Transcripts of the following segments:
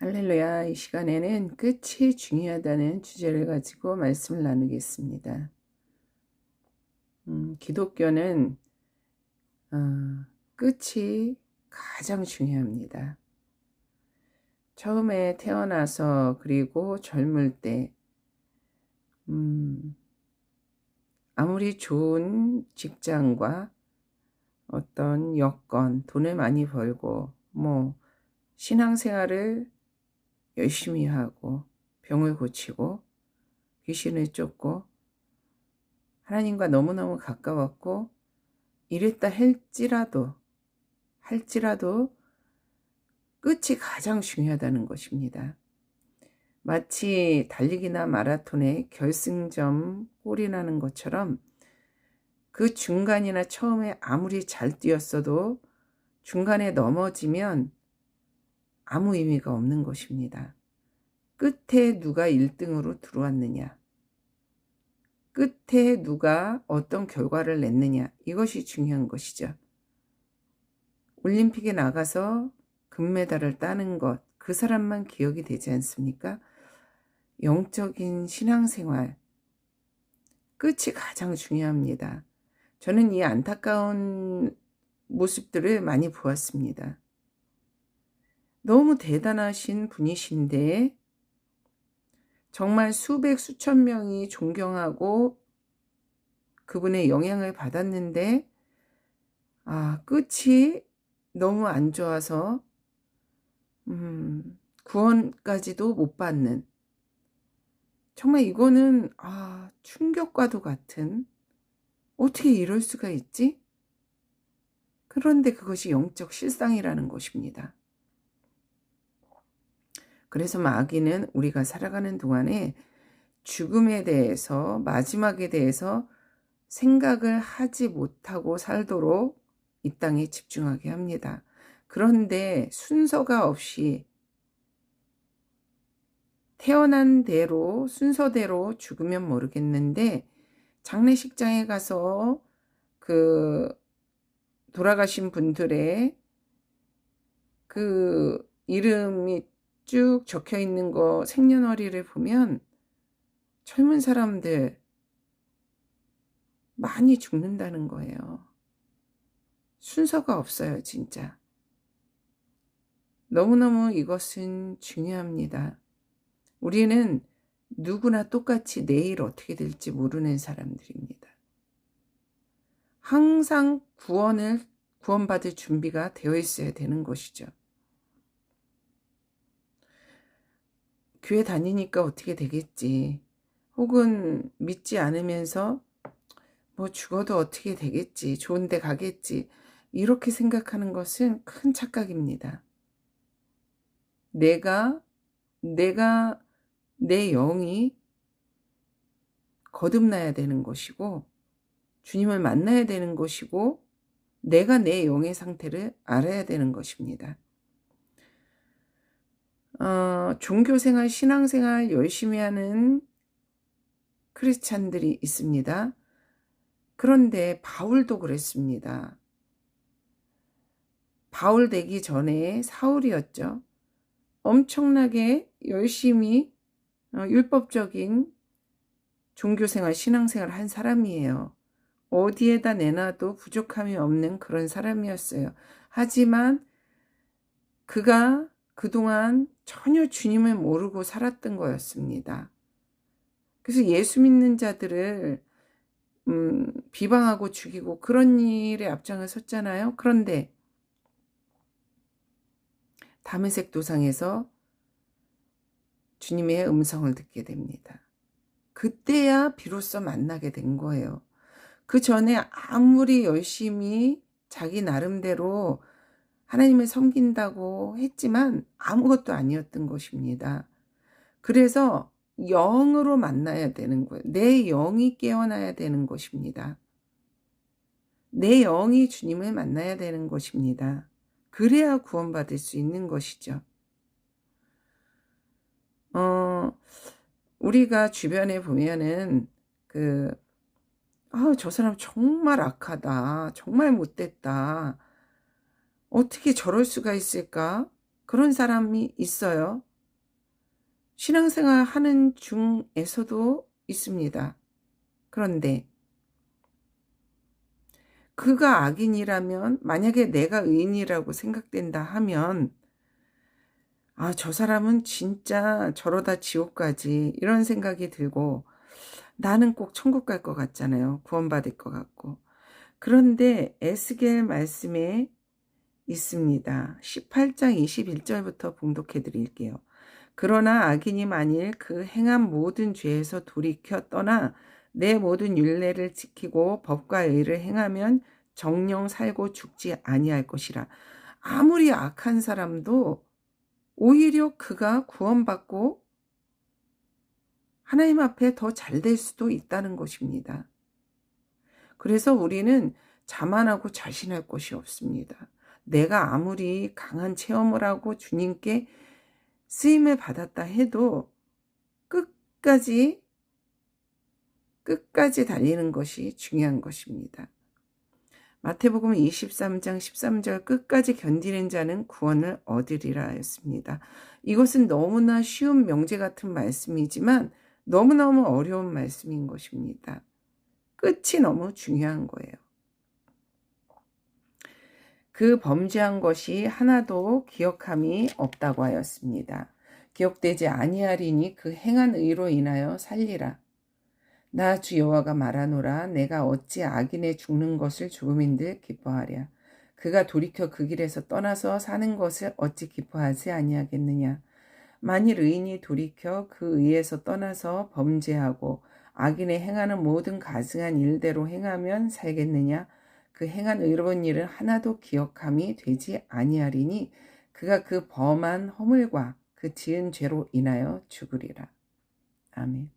할렐루야, 이 시간에는 끝이 중요하다는 주제를 가지고 말씀을 나누겠습니다. 음, 기독교는 어, 끝이 가장 중요합니다. 처음에 태어나서 그리고 젊을 때 음, 아무리 좋은 직장과 어떤 여건, 돈을 많이 벌고 뭐 신앙생활을 열심히 하고 병을 고치고 귀신을 쫓고 하나님과 너무너무 가까웠고 이랬다 할지라도 할지라도 끝이 가장 중요하다는 것입니다. 마치 달리기나 마라톤의 결승점 골이 나는 것처럼 그 중간이나 처음에 아무리 잘 뛰었어도 중간에 넘어지면 아무 의미가 없는 것입니다. 끝에 누가 1등으로 들어왔느냐, 끝에 누가 어떤 결과를 냈느냐, 이것이 중요한 것이죠. 올림픽에 나가서 금메달을 따는 것, 그 사람만 기억이 되지 않습니까? 영적인 신앙생활, 끝이 가장 중요합니다. 저는 이 안타까운 모습들을 많이 보았습니다. 너무 대단하신 분이신데 정말 수백 수천 명이 존경하고 그분의 영향을 받았는데 아 끝이 너무 안 좋아서 음, 구원까지도 못 받는 정말 이거는 아 충격과도 같은 어떻게 이럴 수가 있지? 그런데 그것이 영적 실상이라는 것입니다. 그래서 마귀는 우리가 살아가는 동안에 죽음에 대해서, 마지막에 대해서 생각을 하지 못하고 살도록 이 땅에 집중하게 합니다. 그런데 순서가 없이 태어난 대로, 순서대로 죽으면 모르겠는데, 장례식장에 가서 그 돌아가신 분들의 그 이름이 쭉 적혀 있는 거 생년월일을 보면 젊은 사람들 많이 죽는다는 거예요. 순서가 없어요, 진짜. 너무너무 이것은 중요합니다. 우리는 누구나 똑같이 내일 어떻게 될지 모르는 사람들입니다. 항상 구원을, 구원받을 준비가 되어 있어야 되는 것이죠. 교회 다니니까 어떻게 되겠지. 혹은 믿지 않으면서 뭐 죽어도 어떻게 되겠지. 좋은 데 가겠지. 이렇게 생각하는 것은 큰 착각입니다. 내가, 내가, 내 영이 거듭나야 되는 것이고, 주님을 만나야 되는 것이고, 내가 내 영의 상태를 알아야 되는 것입니다. 어, 종교생활, 신앙생활 열심히 하는 크리스찬들이 있습니다. 그런데 바울도 그랬습니다. 바울 되기 전에 사울이었죠. 엄청나게 열심히 어, 율법적인 종교생활, 신앙생활 한 사람이에요. 어디에다 내놔도 부족함이 없는 그런 사람이었어요. 하지만 그가 그동안 전혀 주님을 모르고 살았던 거였습니다. 그래서 예수 믿는 자들을 음, 비방하고 죽이고 그런 일에 앞장을 섰잖아요. 그런데 담의색 도상에서 주님의 음성을 듣게 됩니다. 그때야 비로소 만나게 된 거예요. 그 전에 아무리 열심히 자기 나름대로 하나님을 섬긴다고 했지만 아무것도 아니었던 것입니다. 그래서 영으로 만나야 되는 거예요. 내 영이 깨어나야 되는 것입니다. 내 영이 주님을 만나야 되는 것입니다. 그래야 구원받을 수 있는 것이죠. 어, 우리가 주변에 보면은 그, 아, 저 사람 정말 악하다. 정말 못됐다. 어떻게 저럴 수가 있을까? 그런 사람이 있어요. 신앙생활 하는 중에서도 있습니다. 그런데 그가 악인이라면 만약에 내가 의인이라고 생각된다 하면 아, 저 사람은 진짜 저러다 지옥 가지 이런 생각이 들고 나는 꼭 천국 갈 것 같잖아요. 구원받을 것 같고. 그런데 에스겔 말씀에 있습니다. 18장 21절부터 봉독해 드릴게요. 그러나 악인이 만일 그 행한 모든 죄에서 돌이켜 떠나 내 모든 율례를 지키고 법과 의를 행하면 정령 살고 죽지 아니할 것이라. 아무리 악한 사람도 오히려 그가 구원받고 하나님 앞에 더 잘 될 수도 있다는 것입니다. 그래서 우리는 자만하고 자신할 것이 없습니다. 내가 아무리 강한 체험을 하고 주님께 쓰임을 받았다 해도 끝까지 끝까지 달리는 것이 중요한 것입니다. 마태복음 23장 13절 끝까지 견디는 자는 구원을 얻으리라 했습니다. 이것은 너무나 쉬운 명제 같은 말씀이지만 너무너무 어려운 말씀인 것입니다. 끝이 너무 중요한 거예요. 그 범죄한 것이 하나도 기억함이 없다고 하였습니다. 기억되지 아니하리니 그 행한 의로 인하여 살리라. 나 주 여호와가 말하노라 내가 어찌 악인의 죽는 것을 죽음인들 기뻐하랴 그가 돌이켜 그 길에서 떠나서 사는 것을 어찌 기뻐하지 아니하겠느냐 만일 의인이 돌이켜 그 의에서 떠나서 범죄하고 악인의 행하는 모든 가증한 일대로 행하면 살겠느냐 그 행한 의로운 일은 하나도 기억함이 되지 아니하리니 그가 그 범한 허물과 그 지은 죄로 인하여 죽으리라. 아멘.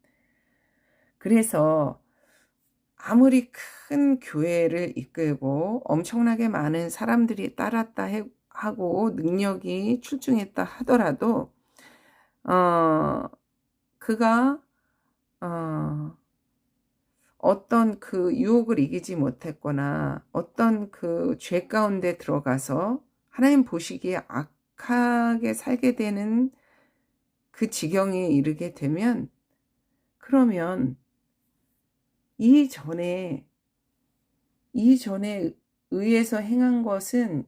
그래서 아무리 큰 교회를 이끌고 엄청나게 많은 사람들이 따랐다 하고 능력이 출중했다 하더라도 어 그가 어 어떤 그 유혹을 이기지 못했거나 어떤 그 죄 가운데 들어가서 하나님 보시기에 악하게 살게 되는 그 지경에 이르게 되면 그러면 이전에 이전에 의해서 행한 것은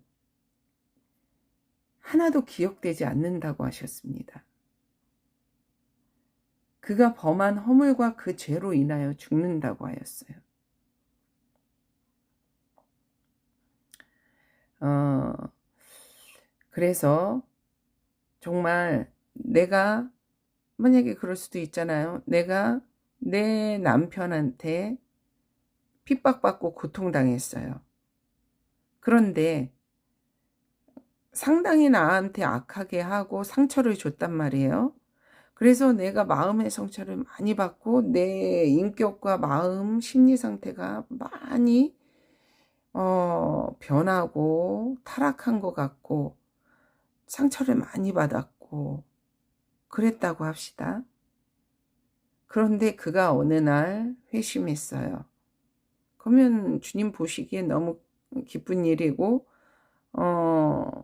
하나도 기억되지 않는다고 하셨습니다. 그가 범한 허물과 그 죄로 인하여 죽는다고 하였어요. 어, 그래서 정말 내가 만약에 그럴 수도 있잖아요. 내가 내 남편한테 핍박받고 고통당했어요. 그런데 상당히 나한테 악하게 하고 상처를 줬단 말이에요. 그래서 내가 마음의 상처를 많이 받고 내 인격과 마음, 심리 상태가 많이 어, 변하고 타락한 것 같고 상처를 많이 받았고 그랬다고 합시다. 그런데 그가 어느 날 회심했어요. 그러면 주님 보시기에 너무 기쁜 일이고, 어,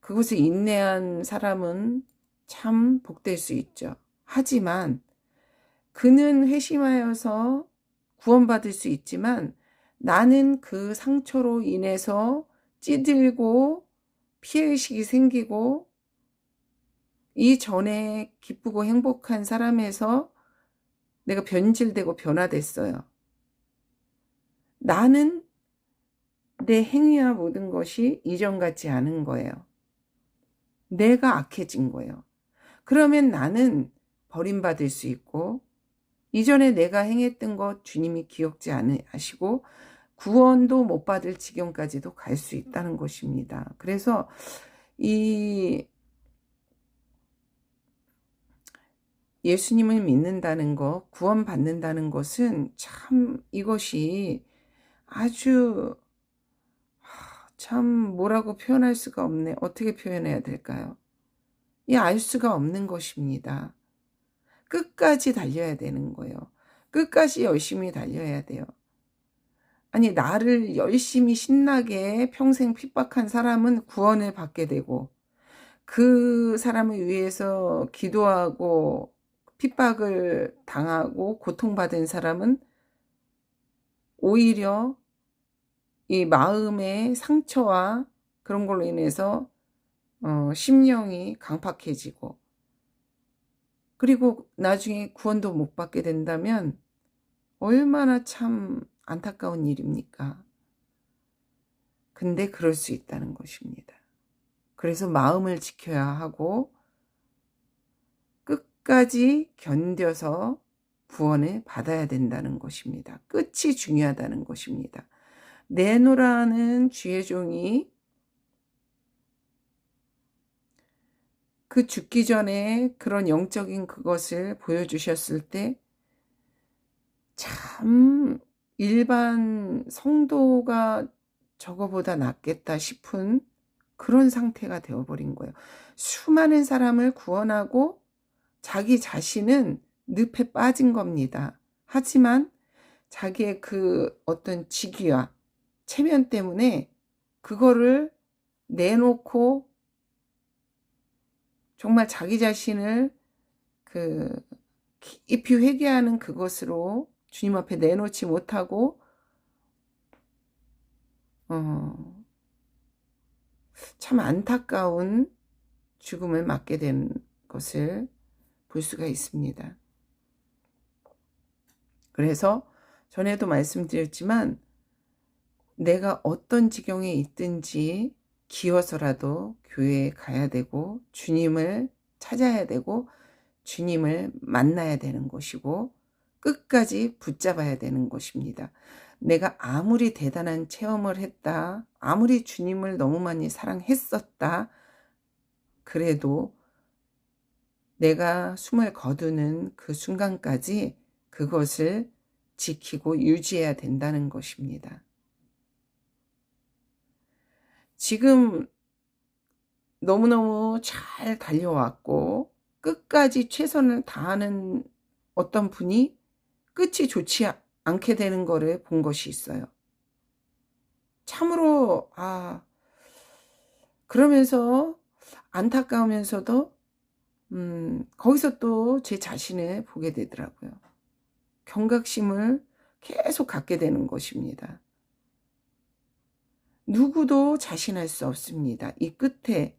그것을 인내한 사람은 참 복될 수 있죠. 하지만 그는 회심하여서 구원받을 수 있지만 나는 그 상처로 인해서 찌들고 피해의식이 생기고 이전에 기쁘고 행복한 사람에서 내가 변질되고 변화됐어요. 나는 내 행위와 모든 것이 이전 같지 않은 거예요. 내가 악해진 거예요. 그러면 나는 버림받을 수 있고, 이전에 내가 행했던 것 주님이 기억지 않으시고, 구원도 못 받을 지경까지도 갈 수 있다는 것입니다. 그래서 이 예수님을 믿는다는 것, 구원받는다는 것은 참 이것이 아주 참 뭐라고 표현할 수가 없네. 어떻게 표현해야 될까요? 이알 수가 없는 것입니다. 끝까지 달려야 되는 거예요. 끝까지 열심히 달려야 돼요. 아니, 나를 열심히 신나게 평생 핍박한 사람은 구원을 받게 되고, 그 사람을 위해서 기도하고 핍박을 당하고 고통받은 사람은 오히려 이 마음의 상처와 그런 걸로 인해서 어, 심령이 강팍해지고 그리고 나중에 구원도 못 받게 된다면 얼마나 참 안타까운 일입니까? 근데 그럴 수 있다는 것입니다. 그래서 마음을 지켜야 하고 끝까지 견뎌서 구원을 받아야 된다는 것입니다. 끝이 중요하다는 것입니다. 내노라는 주의 종이 그 죽기 전에 그런 영적인 그것을 보여주셨을 때 참 일반 성도가 저거보다 낫겠다 싶은 그런 상태가 되어버린 거예요. 수많은 사람을 구원하고 자기 자신은 늪에 빠진 겁니다. 하지만 자기의 그 어떤 직위와 체면 때문에 그거를 내놓고 정말 자기 자신을 그 깊이 회개하는 그것으로 주님 앞에 내놓지 못하고 어, 참 안타까운 죽음을 맞게 된 것을 볼 수가 있습니다. 그래서 전에도 말씀드렸지만 내가 어떤 지경에 있든지 기어서라도 교회에 가야 되고 주님을 찾아야 되고 주님을 만나야 되는 것이고 끝까지 붙잡아야 되는 것입니다. 내가 아무리 대단한 체험을 했다, 아무리 주님을 너무 많이 사랑했었다, 그래도 내가 숨을 거두는 그 순간까지 그것을 지키고 유지해야 된다는 것입니다. 지금 너무너무 잘 달려왔고 끝까지 최선을 다하는 어떤 분이 끝이 좋지 않게 되는 거를 본 것이 있어요. 참으로 아 그러면서 안타까우면서도 음, 거기서 또 제 자신을 보게 되더라고요. 경각심을 계속 갖게 되는 것입니다. 누구도 자신할 수 없습니다. 이 끝에,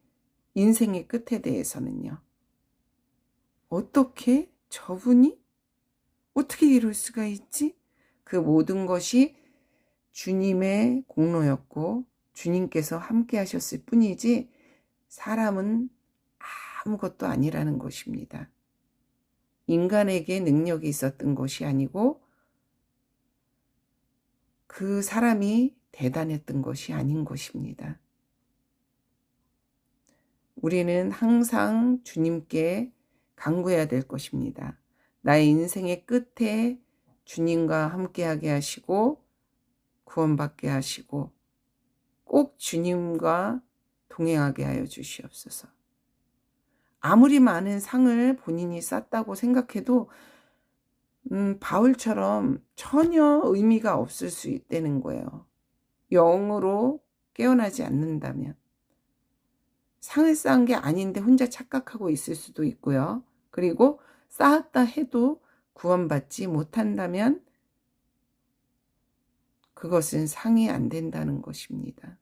인생의 끝에 대해서는요. 어떻게 저분이? 어떻게 이럴 수가 있지? 그 모든 것이 주님의 공로였고, 주님께서 함께 하셨을 뿐이지, 사람은 아무것도 아니라는 것입니다. 인간에게 능력이 있었던 것이 아니고, 그 사람이 대단했던 것이 아닌 것입니다. 우리는 항상 주님께 간구해야 될 것입니다. 나의 인생의 끝에 주님과 함께하게 하시고 구원받게 하시고 꼭 주님과 동행하게 하여 주시옵소서. 아무리 많은 상을 본인이 쌌다고 생각해도 음, 바울처럼 전혀 의미가 없을 수 있다는 거예요. 영으로 깨어나지 않는다면 상을 쌓은 게 아닌데 혼자 착각하고 있을 수도 있고요. 그리고 쌓았다 해도 구원받지 못한다면 그것은 상이 안 된다는 것입니다.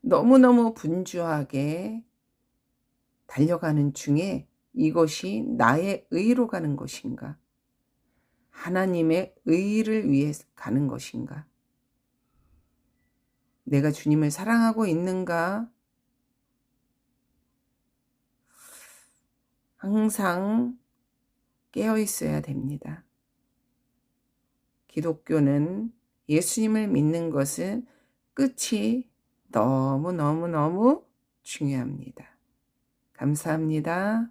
너무너무 분주하게 달려가는 중에 이것이 나의 의로 가는 것인가? 하나님의 의를 위해 가는 것인가? 내가 주님을 사랑하고 있는가? 항상 깨어 있어야 됩니다. 기독교는 예수님을 믿는 것은 끝이 너무너무너무 중요합니다. 감사합니다.